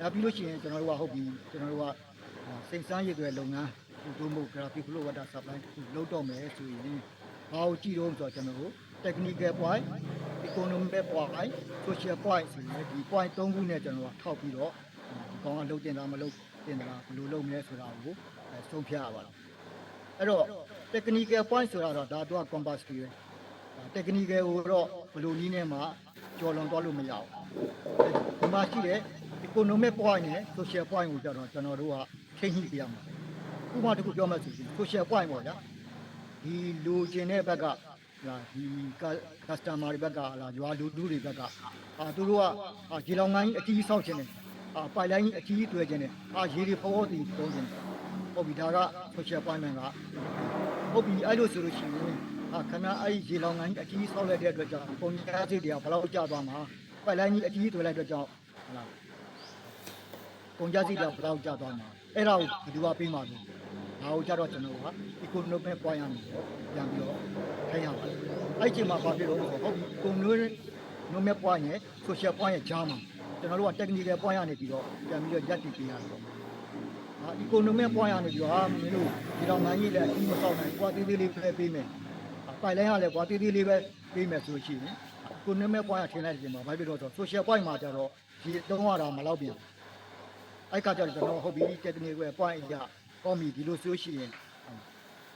ဒါပြီးလို့ရှိရင်ကျွန်တော်တို့ကဟုတ်ပြီကျွန်တော်တို့ကစိန်စမ်းရည်တွေလုပ်ငန်းဒီလိုမျိုး graphic flow water supply တခုလုပ်တော့မယ်ဆိုရင်ဘာကိုကြည့်တော့ဆိုတော့ကျွန်တော်တို့ technical point economic point social point ဆိုရင်ဒီ point ၃ခုနဲ့ကျွန်တော်တို့ထောက်ပြီးတော့ဒီကောင်ကလုပ်တင်တာမလုပ်တင်တာဘယ်လိုလုပ်မလဲဆိုတာကိုဆုံးဖြတ်ရပါတော့အဲ့တော့ technical point ဆိုတာတော့ဒါတော့ compass တွေပဲ technical ကိုတော့ဘယ်လိုနည်းနဲ့မှကျော်လွန်သွားလို့မရဘူးဒီမှာရှိတဲ့ economic point နဲ့ social point ကိုကြတော့ကျွန်တော်တို့ကထိန်းညှိပြရမှာဥပမာတစ်ခုပြောမှဆိုရင် social point ပေါ့ဗျာဒီလူကျင်တဲ့ဘက်ကဟာဒီ customer တွေဘက်ကဟာရွာလူလူတွေဘက်ကအာသူတို့ကအာဒီလောင်ငန်းကြီးအကြီးဆောက်ခြင်းတယ်အာပိုက်လိုင်းကြီးအကြီးတွေ့ခြင်းတယ်အာရေတွေဖောတီတုံးခြင်းတယ်ဟုတ်ပြီဒါက social point ကဟုတ်ပြီအဲ့လိုဆိုလို့ရှိရင်အာခဏအဲ့ဒီရေလောင်ငန်းကြီးအကြီးဆောက်လိုက်တဲ့အတွက်ကြောင့်ပုံညာစိတ်တွေကဘယ်လောက်ကျသွားမှာပိုက်လိုင်းကြီးအကြီးတွေ့လိုက်တဲ့အတွက်ကြောင့်ဟုတ်လား ကုန်ကြစည်တော့ဘယ်တော့ကြာသွားမှာအဲ့ဒါကိုဘယ်သူကပေးမှာလဲဒါကိုကြတော့ကျွန်တော်က economic point ရမယ်ပြန်ပြီးတော့ထိုင်ရပါတယ်အဲ့ဒီအချိန်မှာဘာဖြစ်လို့လဲဆိုတော့ဟုတ်ပြီ economic point နဲ့ social point ရဲ့ကြားမှာကျွန်တော်တို့က technical point ရနေပြီးတော့ပြန်ပြီးတော့ရပ်တည်ပေးရတယ်ဟာ economic point ရနေပြီးတော့ဟာမင်းတို့ဒီတော့ငန်းကြီးလည်းအကြီးမဆောက်နိုင်ကွာသေးသေးလေးပဲပေးမယ်ပိုင်လိုင်းရလည်းကွာသေးသေးလေးပဲပေးမယ်ဆိုလို့ရှိရင် economic point ရထင်လိုက်တဲ့အချိန်မှာဘာဖြစ်လို့လဲဆိုတော့ social point မှာကျတော့ဒီတုံးရတာမလောက်ပြန် အဲ့ကကြတော့ကျွန်တော်ဟုတ်ပြီ technical point အရာကောမီဒီလိုဆိုရှိရင်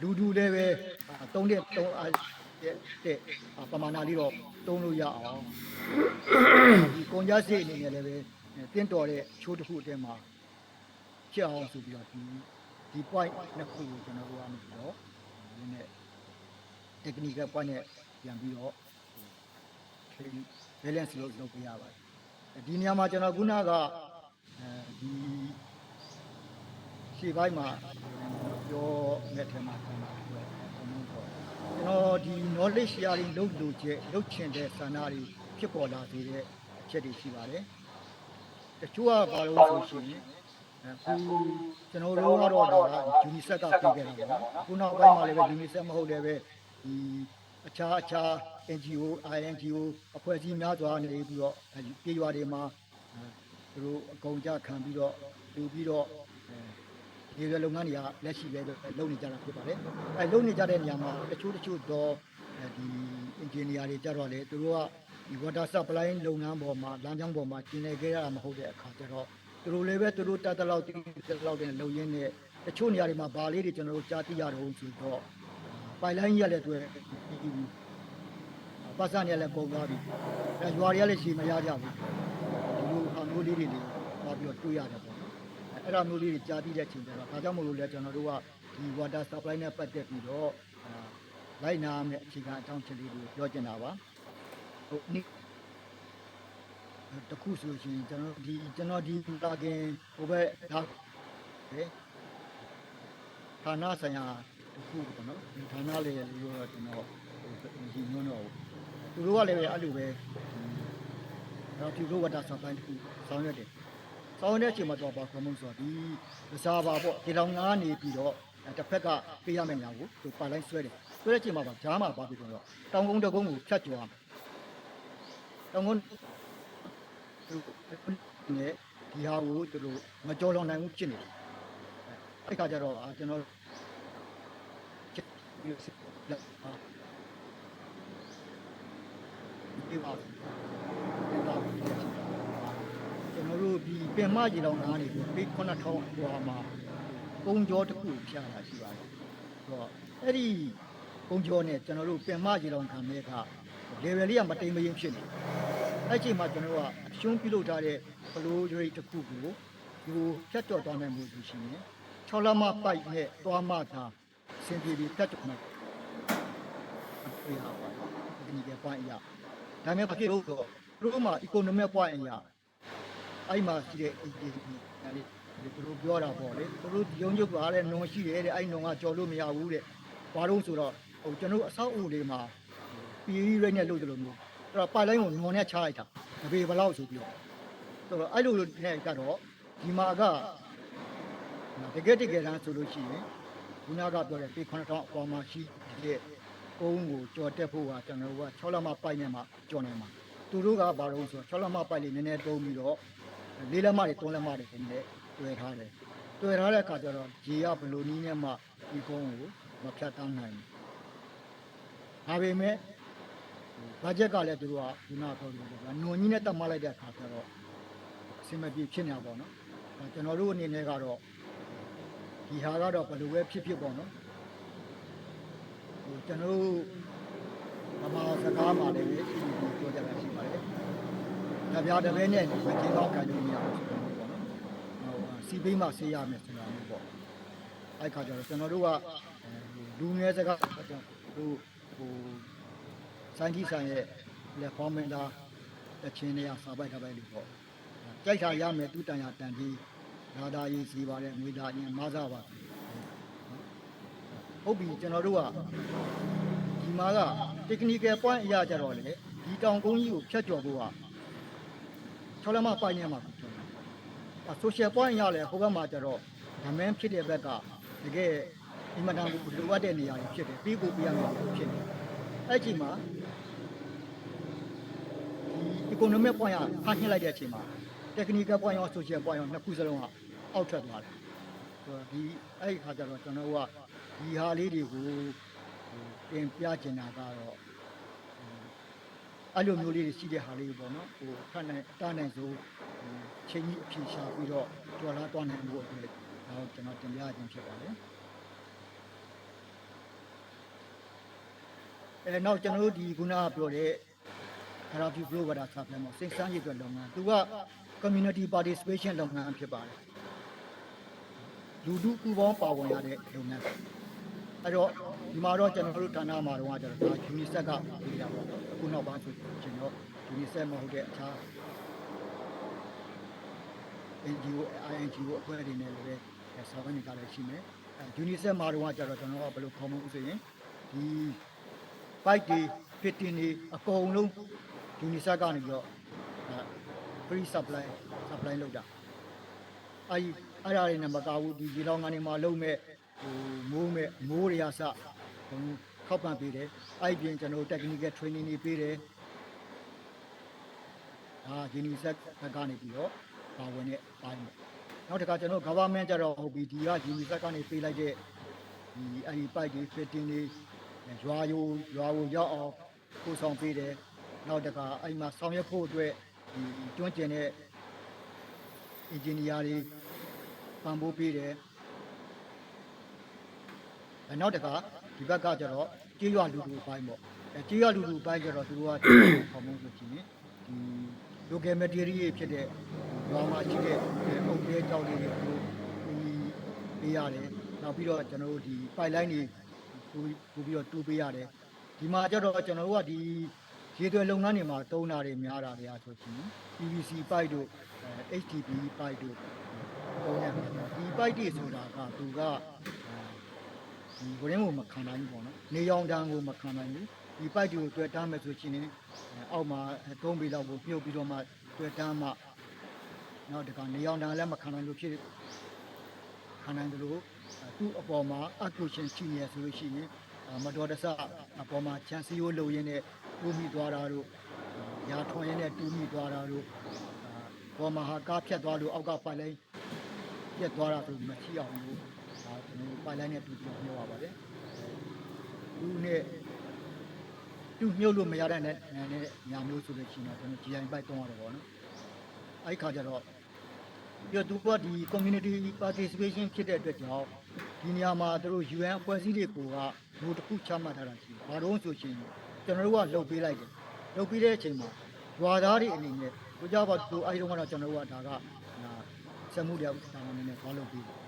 လူဒူလည်းပဲတုံးတဲ့တုံးအားတဲ့တဲ့ပမာဏလေးတော့တုံးလို့ရအောင်ဒီကုန်ကြစိတ်အနေနဲ့လည်းပဲတင်းတော်တဲ့ချိုးတစ်ခုအတဲမှာချက်အောင်ဆိုပြီးတော့ဒီဒီ point နှစ်ခုကိုကျွန်တော်တို့ကနေပြီးတော့ဒီနဲ့ technical point နဲ့ပြန်ပြီးတော့ balance လုပ်လုပ်ပြရပါတယ်ဒီနေရာမှာကျွန်တော်ခုနက အဲဒီရှေ့ပိုင်းမှာပြောမဲ့ထဲမှာကျွန်တော်ပြောကျွန်တော်ဒီ knowledge sharing လုပ်လို့ချက်လုပ်ချင်တဲ့ဆန္ဒတွေဖြစ်ပေါ်လာစေတဲ့အချက်တွေရှိပါတယ်တချို့ကဘာလို့ဆိုရှင်အခုကျွန်တော်တို့ကတော့ဒါ UNICEF ကပေးခဲ့တာပေါ့နော်ခုနောက်ပိုင်းမှာလည်းပဲ UNICEF မဟုတ်လည်းပဲဒီအခြားအခြား NGO INGO အဖွဲ့အစည်းများစွာနေပြီးတော့ပြည်ရွာတွေမှာ သူတို့အကုန်ကြခံပြီးတော့လူပြီးတော့ဒီရလုပ်ငန်းတွေကလက်ရှိလည်းလုပ်နေကြတာဖြစ်ပါတယ်အဲလုပ်နေကြတဲ့နေရာမှာတချို့တချို့တော့ဒီ engineer တွေကြတော့လေသူတို့ကဒီ water supply လုပ်ငန်းပေါ်မှာလမ်းကြောင်းပေါ်မှာကျင်းနေခဲ့ရတာမဟုတ်တဲ့အခါကျတော့သူတို့လည်းပဲသူတို့တတ်တလောက်တည်တတ်လောက်တဲ့လုံရင်းနဲ့တချို့နေရာတွေမှာဗာလေးတွေကျွန်တော်တို့ကြားသိရတော့ဆိုတော့ပိုင်လိုင်းကြီးရတဲ့အတွက်ဒီပတ်စံရလည်းပုံသွားပြီအဲရွာတွေကလည်းရှည်မရကြဘူးဒီလိုအ မျိုးလေးတွေလည်းသွားပြီးတော့တွေ့ရတယ်ပေါ့နော်အဲ့ဒါမျိုးလေးတွေကြားသိတဲ့အချိန်ကျတော့ဒါကြောင့်မို့လို့လဲကျွန်တော်တို့ကဒီ water supply နဲ့ပတ်သက်ပြီးတော့လိုက်နာမယ့်အခြေခံအကြောင်းချက်လေးတွေပြောချင်တာပါဟုတ်နိတခုဆိုရှင်ကျွန်တော်ဒီကျွန်တော်ဒီတာကင်ဟိုဘက်ဒါဟဲ့ဌာနဆိုင်ရာတခုပေါ့နော်ဒီဌာနလေးလို့တော့ကျွန်တော်ဒီညွှန်းတော့သူတို့ကလည်းအဲ့လိုပဲ တော့ဒီလိုဝတ္တဆောင်တိုင်းတခုဆောင်ရွက်တယ်ဆောင်ရွက်တဲ့အချိန်မှာတော့ဘာခေါ်မလို့ဆိုတော့ဒီပစားပါပေါ့ဒီလောင်ငါနေပြီးတော့တစ်ဖက်ကပေးရမယ့်ညာကိုသူပါလိုက်ဆွဲတယ်ဆွဲတဲ့အချိန်မှာပါဂျားမှာပါပြီးတော့တောင်ကုန်းတကုန်းကိုဖြတ်ကျော်ရမယ်တောင်ကုန်းသူနဲ့ဒီဟာကိုသူတို့မကြော်လွန်နိုင်ဘူးဖြစ်နေတယ်အဲ့ခါကျတော့ကျွန်တော်ဒီလက်ပါဒီပါဒီပါကျွန်တော်တို့ဒီ ပင်မကြီးလောင်သားနေပြီးပေ9000ဟိုဟာမှာကုန်းကြောတစ်ခုဖြာတာရှိပါတယ်ဆိုတော့အဲ့ဒီကုန်းကြောနဲ့ကျွန်တော်တို့ပင်မကြီးလောင်ခံတဲ့အခါ level လေးကမတိမ်မရင်ဖြစ်နေတယ်အဲ့ချိန်မှာကျွန်တော်တို့ကအရှုံးပြုလုပ်ထားတဲ့ flow rate တစ်ခုကိုဒီဖြတ်ကျော်သွားနိုင်မှုရှိရှင်6လမပိုက်နဲ့သွားမှသာစင်ပြေပြီးဖြတ်ကျော်နိုင်ပြရပါတယ်ဒီကပိုင်းအရာဒါမဲ့ဘာဖြစ်လို့ဆိုတော့သူတို့မှာ economic point အရာ အဲ့မှာရှိတဲ့ AJP ဒါလေးဒီသူတို့ပြောတာပေါ့လေသူတို့ရုံညုပ်သွားတဲ့နုံရှိတယ်တဲ့အဲ့နုံကကြော်လို့မရဘူးတဲ့ဘာလို့ဆိုတော့ဟိုကျွန်တော်အဆောက်အဦတွေမှာပြည်ကြီးရိတ်နဲ့လုပ်တယ်လို့မျိုးအဲ့တော့ပိုက်လိုင်းကိုနုံနဲ့ချလိုက်တာတပေဘလောက်ဆိုပြီးတော့ဆိုတော့အဲ့လိုလိုနဲ့ကတော့ဒီမှာကတကယ်တကယ်တမ်းဆိုလို့ရှိရင်ခုနကပြောတဲ့ပေ9000အပေါ်မှာရှိတဲ့ကုန်းကိုကြော်တက်ဖို့ကကျွန်တော်တို့က6လမှပိုက်နေမှကြော်နိုင်မှာသူတို့ကဘာလို့ဆိုတော့6လမှပိုက်လေးနည်းနည်းတုံးပြီးတော့ လေးလက်မတွေသုံးလက်မတွေပုံနဲ့တွေ့ထားတယ်တွေ့ထားတဲ့အခါကျတော့ရေကဘယ်လိုနည်းနဲ့မှဒီကုန်းကိုမဖြတ်တန်းနိုင်ဘူးဒါပေမဲ့ဘတ်ဂျက်ကလည်းသူတို့ကဒီနာပြောလို့ပြောနွန်ကြီးနဲ့တက်မလိုက်တဲ့အခါကျတော့အဆင်မပြေဖြစ်နေတာပေါ့နော်အဲကျွန်တော်တို့အနေနဲ့ကတော့ဒီဟာကတော့ဘယ်လိုပဲဖြစ်ဖြစ်ပေါ့နော်ဟိုကျွန်တော်တို့ဗမာစကားမှာလည်းရှိပြီးပြောကြတာရှိပါတယ်။ ကြပြားတစ်ပဲနဲ့ဒီကျေးတော့ခံလို့မရဘူးဆိုတော့ပေါ့နော်။ဟိုစီပေးမှဆေးရမယ်ဆိုတာမျိုးပေါ့။အဲ့ခါကျတော့ကျွန်တော်တို့ကအဲလူငယ်စကားဟိုဟိုစိုင်းကြီးဆိုင်ရဲ့လက်ဖောင်းမင်းသားတချင်းတွေကစာပိုက်ထားပိုက်လို့ပေါ့။ကြိုက်တာရမယ်သူတန်ရတန်ပြီးဒါသာရေးစီပါတယ်ငွေသားအရင်မစားပါဟုတ်ပြီကျွန်တော်တို့ကဒီမှာက technical point အရာကြတော့လေဒီတောင်ကုန်းကြီးကိုဖြတ်ကျော်ဖို့က 6လက်မပိုင်းနေမှာဖြစ်တယ်။အ social point ရလဲဟိုဘက်မှာကြတော့ဓမင်းဖြစ်တဲ့ဘက်ကတကယ်အင်မတန်ကိုလိုအပ်တဲ့နေရာကြီးဖြစ်တယ်ပြီးဖို့ပြရမှာဖြစ်တယ်။အဲ့ဒီမှာဒီ economic point ကဖားနှိမ့်လိုက်တဲ့အချိန်မှာ technical point ရော social point ရောနှစ်ခုစလုံးကအောက်ထွက်သွားတယ်။ဆိုတော့ဒီအဲ့ဒီခါကျတော့ကျွန်တော်တို့ကဒီဟာလေးတွေကိုဟိုတင်ပြချင်တာကတော့ အဲ့လိုမျိုးလေးတွေရှိတဲ့ဟာလေးပေါ့နော်ဟိုထပ်နိုင်တားနိုင်ဆိုဟိုချိန်ကြီးအဖြေရှာပြီးတော့ကြော်လာတော့နိုင်ဖို့အတွက်ဒါကိုကျွန်တော်တင်ပြခြင်းဖြစ်ပါတယ်အဲနောက်ကျွန်တော်တို့ဒီခုနကပြောတဲ့ therapy flow water supply မှာစိတ်ဆန်းရည်အတွက်လုပ်ငန်းသူက community participation လုပ်ငန်းဖြစ်ပါတယ်လူထုပူးပေါင်းပါဝင်ရတဲ့လုပ်ငန်း အဲ့တော့ဒီမှာတော့ကျွန်တော်တို့ဌာနမှာတော့ကျတော့ဒါ UNICEF ကပြည်တာပေါ့နော်အခုနောက်ပိုင်းဆိုကျွန်တော် UNICEF မဟုတ်တဲ့အခြား NGO INGO အဖွဲ့တွေနဲ့လည်းဆောင်းနေကြလည်းရှိမယ်အဲ UNICEF မှာတော့ကျတော့ကျွန်တော်ကဘယ်လိုခေါ်မလို့ဆိုရင်ဒီ bike တွေ fitting တွေအကုန်လုံး UNICEF ကနေပြီးတော့အဲ free supply supply လုပ်တာအဲဒီအဲ့ဒါတွေနဲ့မကဘူးဒီဒီလောင်ကနေမှာလုံးမဲ့ ဟိုမိုးမဲ့မိုးတွေအစဟိုထောက်ပံ့ပေးတယ်အဲ့ဒီပြင်ကျွန်တော်တို့ technical training တွေပေးတယ်ဒါ UNICEF ဘက်ကနေပြီးတော့ပါဝင်တဲ့ပိုင်းပေါ့နောက်တစ်ခါကျွန်တော် government ကြတော့ဟုတ်ပြီဒီက UNICEF ကနေပေးလိုက်တဲ့ဒီအဲ့ဒီ pipe တွေ fitting တွေရွာယိုရွာကိုရောက်အောင်ပို့ဆောင်ပေးတယ်နောက်တစ်ခါအဲ့မှာဆောင်ရွက်ဖို့အတွက်ဒီတွန်းကျင်တဲ့ engineer တွေပံ့ပိုးပေးတယ်အဲ နောက်တစ်ခါဒီဘက်ကကျတော့ကြေးရွာလူလူအပိုင်းပေါ့အဲကြေးရွာလူလူအပိုင်းကျတော့သူတို့ကခေါ်မှုဆိုချင်းဒီ local material တွေဖြစ်တဲ့ရွာမှာရှိတဲ့အုပ်သေးကြောက်လေးတွေကိုဒီပေးရတယ်နောက်ပြီးတော့ကျွန်တော်တို့ဒီ pipeline တွေပို့ပြီးတော့တူးပေးရတယ်ဒီမှာကျတော့ကျွန်တော်တို့ကဒီရေသွဲလုပ်ငန်းတွေမှာတုံးတာတွေများတာတွေအားဆိုချင်း PVC pipe တို့အဲ HDPE pipe တို့တုံးရတယ်ဒီ pipe တွေဆိုတာကသူက ဒီဝရင်းကိုမခံနိုင်ဘူးပေါ့နော်နေရောင်တန်းကိုမခံနိုင်ဘူးဒီ pipe တွေကိုတွေ့တမ်းမယ်ဆိုရှင်အဲအောက်မှာသုံးပေလောက်ကိုမြုပ်ပြီးတော့မှတွေ့တမ်းမှနောက်တကနေရောင်တန်းလည်းမခံနိုင်လို့ဖြစ်ခံနိုင်တယ်လို့သူ့အပေါ်မှာ accusation ရှိနေရဆိုလို့ရှိရင်မတော်တဆအပေါ်မှာချန်စီယိုလုံရင်းနဲ့တူးမိသွားတာတို့ရာထွန်ရင်းနဲ့တူးမိသွားတာတို့ပေါ်မှာဟာကားဖြတ်သွားလို့အောက်ကပိုက်လိုင်းပြတ်သွားတာဆိုမရှိအောင်လို့ ဒါကျွန်တော်ပိုက်လိုင်းနဲ့တူပြီးပြောပါပါတယ်သူနဲ့သူမြုပ်လို့မရတဲ့နဲ့နဲ့ညာမျိုးဆိုလို့ရှိရင်ကျွန်တော် GI ပိုက်တုံးရတယ်ပေါ့နော်အဲ့ဒီခါကျတော့ပြီးတော့သူကဒီ community participation ဖြစ်တဲ့အတွက်ကြောင့်ဒီနေရာမှာသူတို့ UN အဖွဲ့အစည်းတွေကိုကလူတစ်ခုချမှတ်ထားတာရှိတယ်။ဘာလို့ဆိုရှင်ကျွန်တော်တို့ကလှုပ်ပေးလိုက်တယ်။လှုပ်ပေးတဲ့အချိန်မှာရွာသားတွေအနေနဲ့ကိုကြပါသူအဲဒီတော့ကတော့ကျွန်တော်တို့ကဒါကဟာစက်မှုတွေတာဝန်နဲ့သွားလုပ်ပေးတယ်။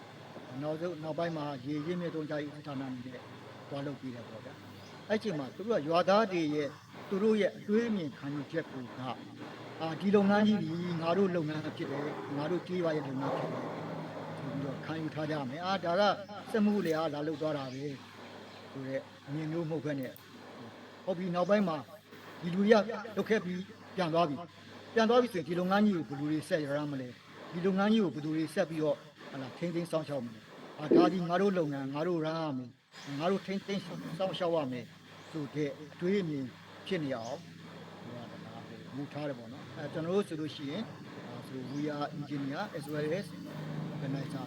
နောက်ဆုံးနောက်ပိုင်းမှာရေရင်းမြစ်တုံးကြိုက်ဌာနအနေနဲ့သွားလုပ်ပေးတယ်ပေါ့ဗျာ။အဲ့ချိန်မှာသူတို့ကရွာသားတွေရဲ့သူတို့ရဲ့အတွေးအမြင်ခံယူချက်ကိုကအာဒီလုပ်ငန်းကြီးဒီငါတို့လုပ်ငန်းဖြစ်တယ်ငါတို့ကြေးပါရဲ့လုပ်ငန်းဖြစ်တယ်ဆိုပြီးတော့ခံယူထားကြမယ်အာဒါကစက်မှုလေအားလာလုပ်သွားတာပဲဆိုတဲ့အမြင်မျိုးမဟုတ်ဘဲနဲ့ဟုတ်ပြီနောက်ပိုင်းမှာဒီလူတွေကလုတ်ခဲ့ပြီးပြန်သွားပြီပြန်သွားပြီဆိုရင်ဒီလုပ်ငန်းကြီးကိုဘယ်လူတွေဆက်ရမ်းမလဲဒီလုပ်ငန်းကြီးကိုဘယ်သူတွေဆက်ပြီးတော့ ဟလာထိန်းသိမ်းဆောင်ရှောက်မလဲအာဒါဒီငါတို့လုပ်ငန်းငါတို့ရမ်းရမယ်ငါတို့ထိန်းသိမ်းဆောင်ရှောက်ရမယ်ဆိုတဲ့အတွေးအမြင်ဖြစ်နေအောင်ဟိုကဒါမူထားတယ်ပေါ့နော်အဲကျွန်တော်တို့ဆိုလို့ရှိရင်စ so we are engineer as well as organizer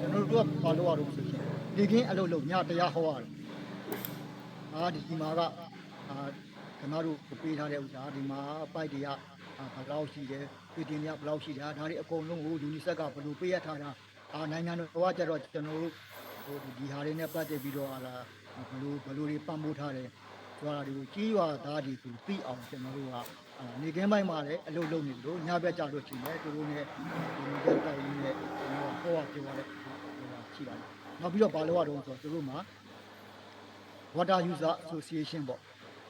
ကျွန်တော်တို့ကဘာလို့ရတော့ဆိုရှင်ဒီကင်းအလုပ်လုပ်ညတရားဟောရတယ်အာဒီဒီမှာကအာကျွန်တော်တို့ပေးထားတဲ့ဥစ္စာဒီမှာပိုက်တွေကအာဘယ်လောက်ရှိတယ် ပြည်တင်တွေကဘယ်လောက်ရှိတယ်ဒါတွေအကုန်လုံးကိုယူနီဆက်ကဘယ်လိုပေးရထားတာအာနိုင်ငံတော်ကကြတော့ကျွန်တော်တို့ဟိုဒီဟာတွေနဲ့ပတ်သက်ပြီးတော့ဟာလာဘယ်လိုဘယ်လိုတွေပတ်မိုးထားတယ်ဆိုတာတွေကိုကြီးရွာသားတွေကိုသိအောင်ကျွန်တော်တို့ကအာနေကင်းပိုင်းမှာလည်းအလုပ်လုပ်နေလို့ညဘက်ကြလို့ရှိရင်သူတို့နဲ့ဒီလိုကြတိုက်ရင်းနဲ့ကျွန်တော်ဟောရပြောရတဲ့ဟိုရှိပါတယ်နောက်ပြီးတော့ဘာလို့ရတော့ဆိုတော့သူတို့မှာ water user association ပေါ့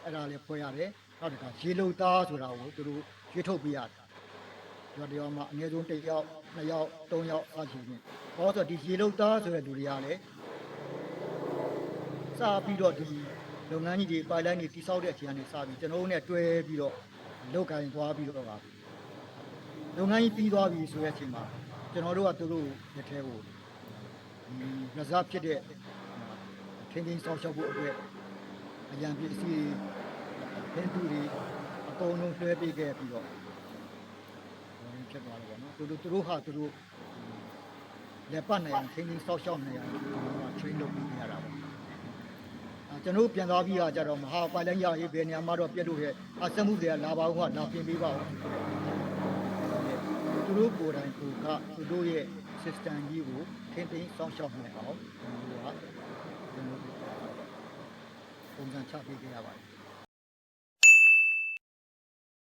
အဲ့ဒါလည်းဖွဲ့ရတယ်နောက်တစ်ခါရေလုံသားဆိုတာကိုသူတို့ရွေးထုတ်ပေးရတယ် ဒီတော့ဒီမှာအနည်းဆုံးတစ်ယောက်နှစ်ယောက်သုံးယောက်အားရှိနေဟောဆိုဒီရေလုံသားဆိုတဲ့လူတွေကလည်းစပြီးတော့ဒီလုပ်ငန်းကြီးတွေပိုင်လိုင်းတွေတိစောက်တဲ့အချိန်ကနေစပြီးကျွန်တော်တို့နဲ့တွဲပြီးတော့လုပ်ကိုင်သွားပြီးတော့ပါလုပ်ငန်းကြီးပြီးသွားပြီဆိုတဲ့အချိန်မှာကျွန်တော်တို့ကသူတို့ရက်ထဲကိုဒီ reserve ဖြစ်တဲ့ထင်းထင်းဆောက်ရှောက်ဖို့အတွက်အရန်ပစ္စည်းတွေဟင်းတူတွေအကုန်လုံးလွှဲပေးခဲ့ပြီးတော့ဟို ဖြစ်သွားတယ်ပေါ့နော်သူတို့သူတို့ဟာသူတို့လက်ပတ်နိုင်အောင်ထင်းထင်းဆောက်ရှောက်နိုင်အောင်သူတို့က train လုပ်ပေးနေရတာပေါ့အဲကျွန်တော်ပြန်သွားပြီးတော့ကြတော့မဟာပိုင်လိုင်းရရေးဘယ်နေရာမှာတော့ပြက်လို့ရဲ့အစမှုတွေကလာပါဦးကလာပြင်ပေးပါဦးသူတို့ကိုယ်တိုင်ကိုကသူတို့ရဲ့ system ကြီးကိုထင်းထင်းဆောက်ရှောက်နိုင်အောင်ကျွန်တော်တို့ကကျွန်တော်တို့ပုံစံချပေးခဲ့ရပါတယ်